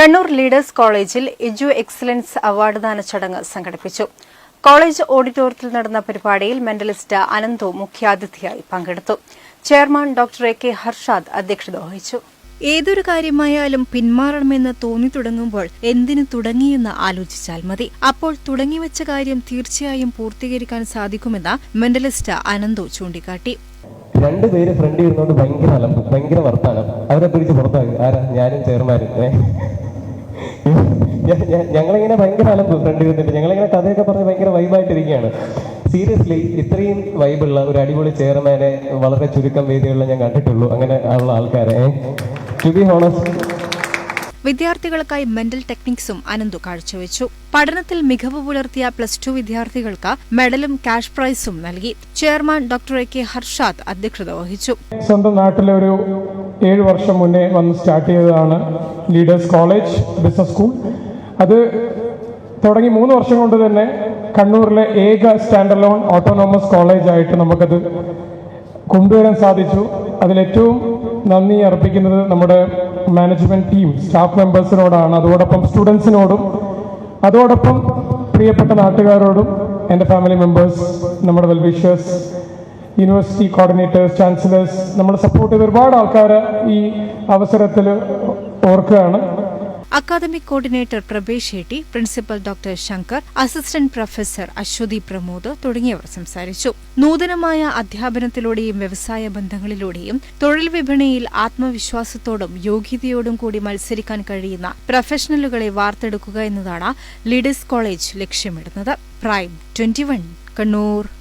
Kannur leaders കോളേജിൽ എജു excellence award ദാന ചടങ്ങ് സംഘടിപ്പിച്ചു. കോളേജ് ഓഡിറ്റോറിയത്തിൽ നടന്ന പരിപാടിയിൽ മെന്റലിസ്റ്റ് അനന്തു മുഖ്യാതിഥിയായി പങ്കെടുത്തു. Chairman doctor A K Harshad അധ്യക്ഷത വഹിച്ചു. ഏതൊരു കാര്യമായാലും പിന്മാറണമെന്ന് തോന്നി തുടങ്ങുമ്പോൾ എന്തിനു തുടങ്ങിയെന്ന് ആലോചിച്ചാൽ മതി. അപ്പോൾ തുടങ്ങിവെച്ച കാര്യം തീർച്ചയായും പൂർത്തീകരിക്കാൻ സാധിക്കുമെന്ന് മെന്റലിസ്റ്റ് അനന്തു ചൂണ്ടിക്കാട്ടി. രണ്ടുപേര് ഫ്രണ്ട് ഇരുന്നോണ്ട് ഭയങ്കര അലമ്പ് ഭയങ്കര വർത്താനം. അവരെ പിടിച്ച് പുറത്താക്കി. ആരാ? ഞാനും ചെയർമാനും. ഞങ്ങളിങ്ങനെ ഭയങ്കര അലമ്പ് ഫ്രണ്ട് ഇരുന്നിട്ട് ഞങ്ങളിങ്ങനെ കഥയൊക്കെ പറഞ്ഞ് ഭയങ്കര വൈബായിട്ടിരിക്കുകയാണ് സീരിയസ്ലി ഇത്രയും വൈബുള്ള ഒരു അടിപൊളി ചെയർമാനെ വളരെ ചുരുക്കം വേദികളിൽ ഞാൻ കണ്ടിട്ടുള്ളൂ. അങ്ങനെ ഉള്ള ആൾക്കാരെ. ടു ബി ഹോണസ്റ്റ് വിദ്യാർത്ഥികൾക്കായി മെന്റൽ ടെക്നിക്സും അനന്തു കാഴ്ചവെച്ചു. പഠനത്തിൽ മികവ് പുലർത്തിയ പ്ലസ് ടു വിദ്യാർത്ഥികൾക്ക് മെഡലും ക്യാഷ് പ്രൈസും നൽകി. Chairman doctor A K Harshad അധ്യക്ഷത വഹിച്ചു. സ്വന്തം നാട്ടിലെ ഒരു ഏഴ് വർഷം മുന്നേ വന്ന് സ്റ്റാർട്ട് ചെയ്തതാണ് ലീഡേഴ്സ് കോളേജ് ബിസിനസ് സ്കൂൾ അത് തുടങ്ങി മൂന്ന് വർഷം കൊണ്ട് തന്നെ കണ്ണൂരിലെ ഏക സ്റ്റാൻഡർ ലോൺ ഓട്ടോണോമസ് കോളേജ് ആയിട്ട് നമുക്കത് കൊണ്ടുവരാൻ സാധിച്ചു. അതിലേറ്റവും നന്ദി അർപ്പിക്കുന്നത് നമ്മുടെ മാനേജ്മെന്റ് ടീം സ്റ്റാഫ് മെമ്പേഴ്സിനോടാണ് അതോടൊപ്പം സ്റ്റുഡൻസിനോടും അതോടൊപ്പം പ്രിയപ്പെട്ട നാട്ടുകാരോടും എന്റെ ഫാമിലി മെമ്പേഴ്സ് നമ്മുടെ well wishers university coordinators chancellors നമ്മൾ സപ്പോർട്ട് ചെയ്ത ഒരുപാട് ആൾക്കാരെ ഈ അവസരത്തിൽ ഓർക്കുകയാണ്. Academic coordinator Prabhesh Shetty principal doctor Shankar assistant professor Aswathy Pramod തുടങ്ങിയവർ സംസാരിച്ചു. നൂതനമായ അധ്യാപനത്തിലൂടെയും വ്യവസായ ബന്ധങ്ങളിലൂടെയും തൊഴിൽ വിപണിയിൽ ആത്മവിശ്വാസത്തോടും യോഗ്യതയോടും കൂടി മത്സരിക്കാൻ കഴിയുന്ന പ്രൊഫഷണലുകളെ വാർത്തെടുക്കുക എന്നതാണ് ലീഡേഴ്സ് കോളേജ് ലക്ഷ്യമിടുന്നത്. Prime twenty Kannur